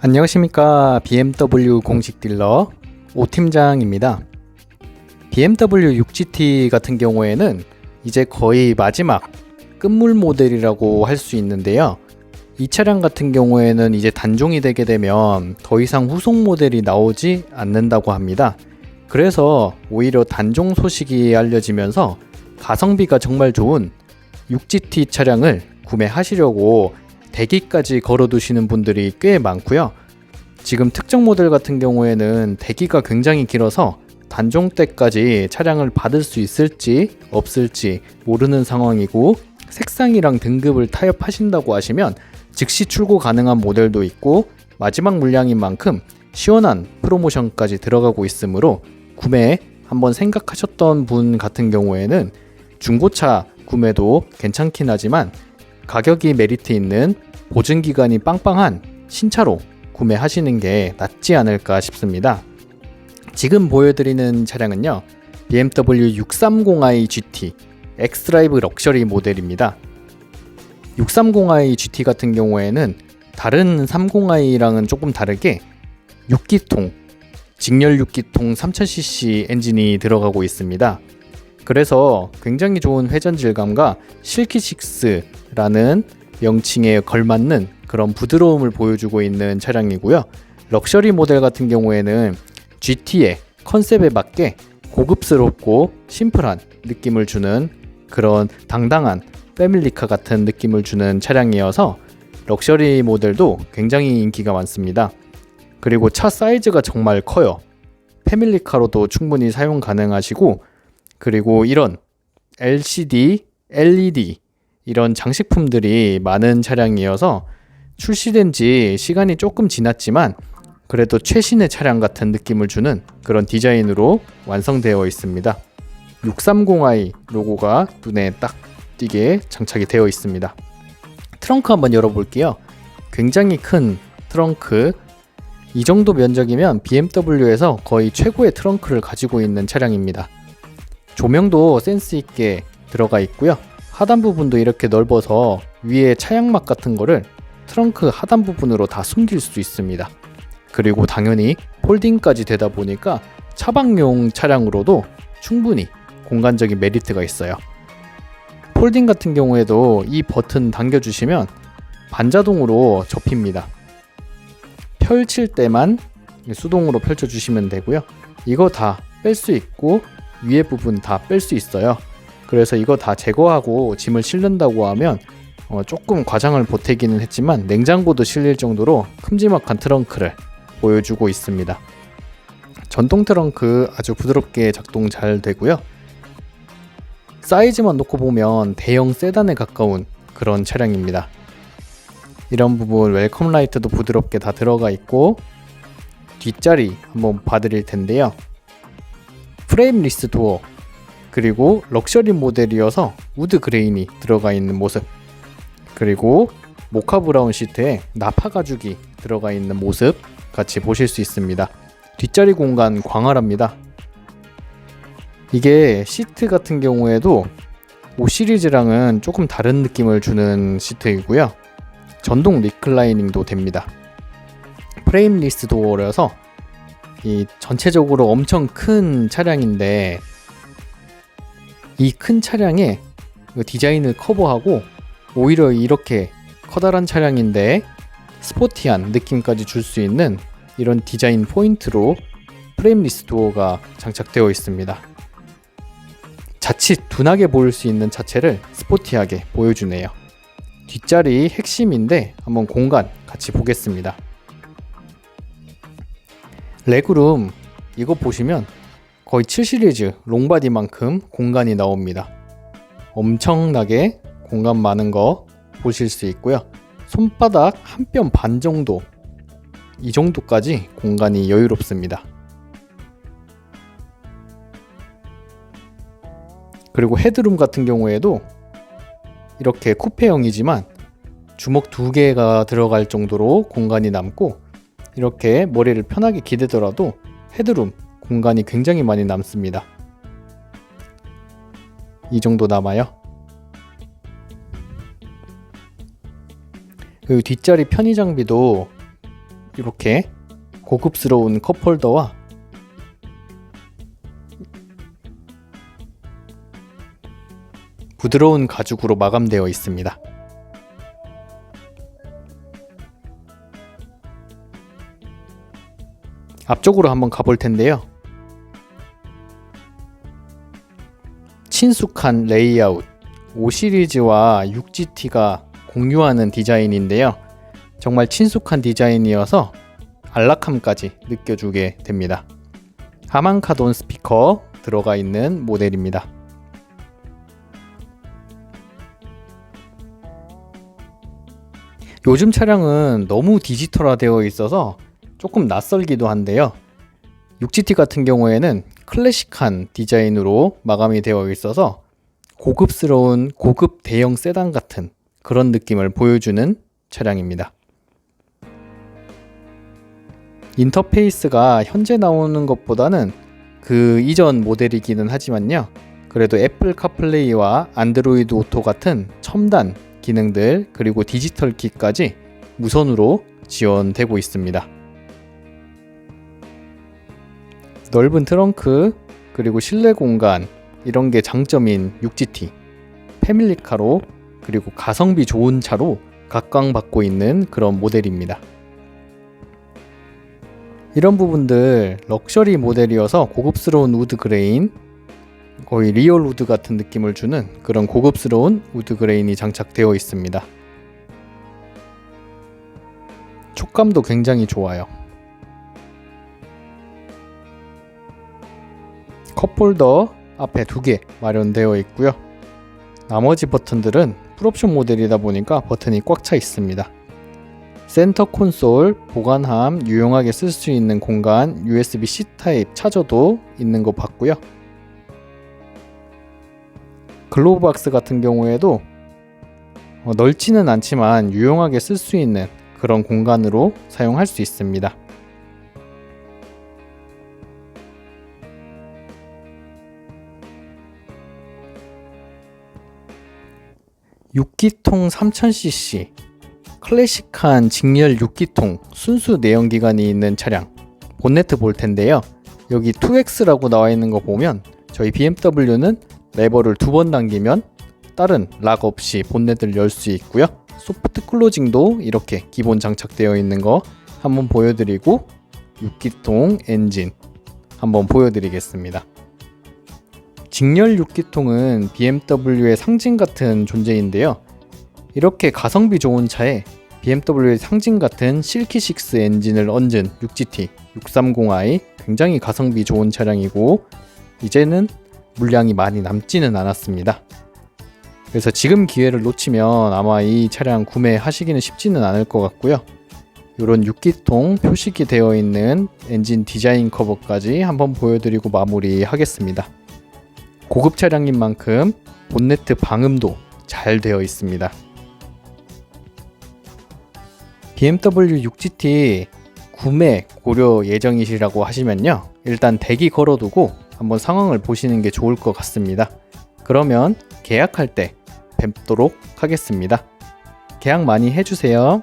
안녕하십니까 BMW 공식 딜러 오 팀장입니다. BMW 6GT 같은 경우에는 이제 거의 마지막 끝물 모델이라고 할 수 있는데요. 이 차량 같은 경우에는 이제 단종이 되게 되면 더 이상 후속 모델이 나오지 않는다고 합니다. 그래서 오히려 단종 소식이 알려지면서 가성비가 정말 좋은 6GT 차량을 구매하시려고 대기까지 걸어두시는 분들이 꽤 많고요. 지금 특정 모델 같은 경우에는 대기가 굉장히 길어서 단종 때까지 차량을 받을 수 있을지 없을지 모르는 상황이고 색상이랑 등급을 타협하신다고 하시면 즉시 출고 가능한 모델도 있고 마지막 물량인 만큼 시원한 프로모션까지 들어가고 있으므로 구매 한번 생각하셨던 분 같은 경우에는 중고차 구매도 괜찮긴 하지만 가격이 메리트 있는 보증 기간이 빵빵한 신차로 구매하시는 게 낫지 않을까 싶습니다. 지금 보여드리는 차량은요. BMW 630i GT 엑스드라이브 럭셔리 모델입니다. 630i GT 같은 경우에는 다른 30i랑은 조금 다르게 6기통 직렬 6기통 3000cc 엔진이 들어가고 있습니다. 그래서 굉장히 좋은 회전 질감과 실키식스라는 명칭에 걸맞는 그런 부드러움을 보여주고 있는 차량이고요. 럭셔리 모델 같은 경우에는 GT의 컨셉에 맞게 고급스럽고 심플한 느낌을 주는 그런 당당한 패밀리카 같은 느낌을 주는 차량이어서 럭셔리 모델도 굉장히 인기가 많습니다. 그리고 차 사이즈가 정말 커요. 패밀리카로도 충분히 사용 가능하시고 그리고 이런 LCD, LED 이런 장식품들이 많은 차량이어서 출시된 지 시간이 조금 지났지만 그래도 최신의 차량 같은 느낌을 주는 그런 디자인으로 완성되어 있습니다. 630i 로고가 눈에 딱 띄게 장착이 되어 있습니다. 트렁크 한번 열어볼게요. 굉장히 큰 트렁크. 이 정도 면적이면 BMW에서 거의 최고의 트렁크를 가지고 있는 차량입니다. 조명도 센스 있게 들어가 있고요. 하단 부분도 이렇게 넓어서 위에 차양막 같은 거를 트렁크 하단 부분으로 다 숨길 수 있습니다. 그리고 당연히 폴딩까지 되다 보니까 차박용 차량으로도 충분히 공간적인 메리트가 있어요. 폴딩 같은 경우에도 이 버튼 당겨주시면 반자동으로 접힙니다. 펼칠 때만 수동으로 펼쳐주시면 되고요. 이거 다 뺄 수 있고 위에 부분 다 뺄 수 있어요. 그래서 이거 다 제거하고 짐을 실는다고 하면 어, 조금 과장을 보태기는 했지만 냉장고도 실릴 정도로 큼지막한 트렁크를 보여주고 있습니다. 전동 트렁크 아주 부드럽게 작동 잘 되고요. 사이즈만 놓고 보면 대형 세단에 가까운 그런 차량입니다. 이런 부분 웰컴 라이트도 부드럽게 다 들어가 있고 뒷자리 한번 봐드릴 텐데요. 프레임리스 도어 그리고 럭셔리 모델이어서 우드 그레인이 들어가 있는 모습 그리고 모카 브라운 시트에 나파 가죽이 들어가 있는 모습 같이 보실 수 있습니다. 뒷자리 공간 광활합니다. 이게 시트 같은 경우에도 5 시리즈랑은 조금 다른 느낌을 주는 시트이고요. 전동 리클라이닝도 됩니다. 프레임리스 도어라서 이 전체적으로 엄청 큰 차량인데 이 큰 차량에 디자인을 커버하고 오히려 이렇게 커다란 차량인데 스포티한 느낌까지 줄 수 있는 이런 디자인 포인트로 프레임리스 도어가 장착되어 있습니다. 자칫 둔하게 보일 수 있는 자체를 스포티하게 보여주네요. 뒷자리 핵심인데 한번 공간 같이 보겠습니다. 레그룸 이거 보시면 거의 7 시리즈 롱바디만큼 공간이 나옵니다. 엄청나게 공간 많은 거 보실 수 있고요. 손바닥 한 뼘 반 정도 이 정도까지 공간이 여유롭습니다. 그리고 헤드룸 같은 경우에도 이렇게 쿠페형이지만 주먹 두 개가 들어갈 정도로 공간이 남고 이렇게 머리를 편하게 기대더라도 헤드룸 공간이 굉장히 많이 남습니다. 이 정도 남아요. 그리고 뒷자리 편의 장비도 이렇게 고급스러운 컵홀더와 부드러운 가죽으로 마감되어 있습니다. 앞쪽으로 한번 가볼 텐데요. 친숙한 레이아웃 5 시리즈와 6GT가 공유하는 디자인인데요. 정말 친숙한 디자인이어서 안락함까지 느껴주게 됩니다. 하만카돈 스피커 들어가 있는 모델입니다. 요즘 차량은 너무 디지털화되어 있어서 조금 낯설기도 한데요. 6GT 같은 경우에는 클래식한 디자인으로 마감이 되어 있어서 고급스러운 고급 대형 세단 같은 그런 느낌을 보여주는 차량입니다. 인터페이스가 현재 나오는 것보다는 그 이전 모델이기는 하지만요. 그래도 애플 카플레이와 안드로이드 오토 같은 첨단 기능들 그리고 디지털 키까지 무선으로 지원되고 있습니다. 넓은 트렁크 그리고 실내 공간 이런 게 장점인 6GT 패밀리카로 그리고 가성비 좋은 차로 각광받고 있는 그런 모델입니다. 이런 부분들 럭셔리 모델이어서 고급스러운 우드 그레인 거의 리얼 우드 같은 느낌을 주는 그런 고급스러운 우드 그레인이 장착되어 있습니다. 촉감도 굉장히 좋아요. 컵홀더 앞에 두 개 마련되어 있고요. 나머지 버튼들은 풀옵션 모델이다 보니까 버튼이 꽉 차 있습니다. 센터 콘솔, 보관함, 유용하게 쓸 수 있는 공간, USB-C 타입 차저도 있는 거 봤고요. 글로브 박스 같은 경우에도 어, 넓지는 않지만 유용하게 쓸 수 있는 그런 공간으로 사용할 수 있습니다. 6기통 3000cc 클래식한 직렬 6기통 순수 내연기관이 있는 차량 본네트 볼 텐데요. 여기 2X라고 나와 있는 거 보면 저희 BMW는 레버를 두 번 당기면 다른 락 없이 본네트를 열수 있고요. 소프트 클로징도 이렇게 기본 장착되어 있는 거 한번 보여드리고 6기통 엔진 한번 보여드리겠습니다. 직렬 6기통은 BMW의 상징 같은 존재인데요. 이렇게 가성비 좋은 차에 BMW의 상징 같은 실키6 엔진을 얹은 6GT 630i 굉장히 가성비 좋은 차량이고 이제는 물량이 많이 남지는 않았습니다. 그래서 지금 기회를 놓치면 아마 이 차량 구매하시기는 쉽지는 않을 것 같고요. 이런 6기통 표식이 되어 있는 엔진 디자인 커버까지 한번 보여드리고 마무리하겠습니다. 고급 차량인 만큼 본네트 방음도 잘 되어 있습니다. BMW 6GT 구매 고려 예정이시라고 하시면요. 일단 대기 걸어두고 한번 상황을 보시는 게 좋을 것 같습니다. 그러면 계약할 때 뵙도록 하겠습니다. 계약 많이 해주세요.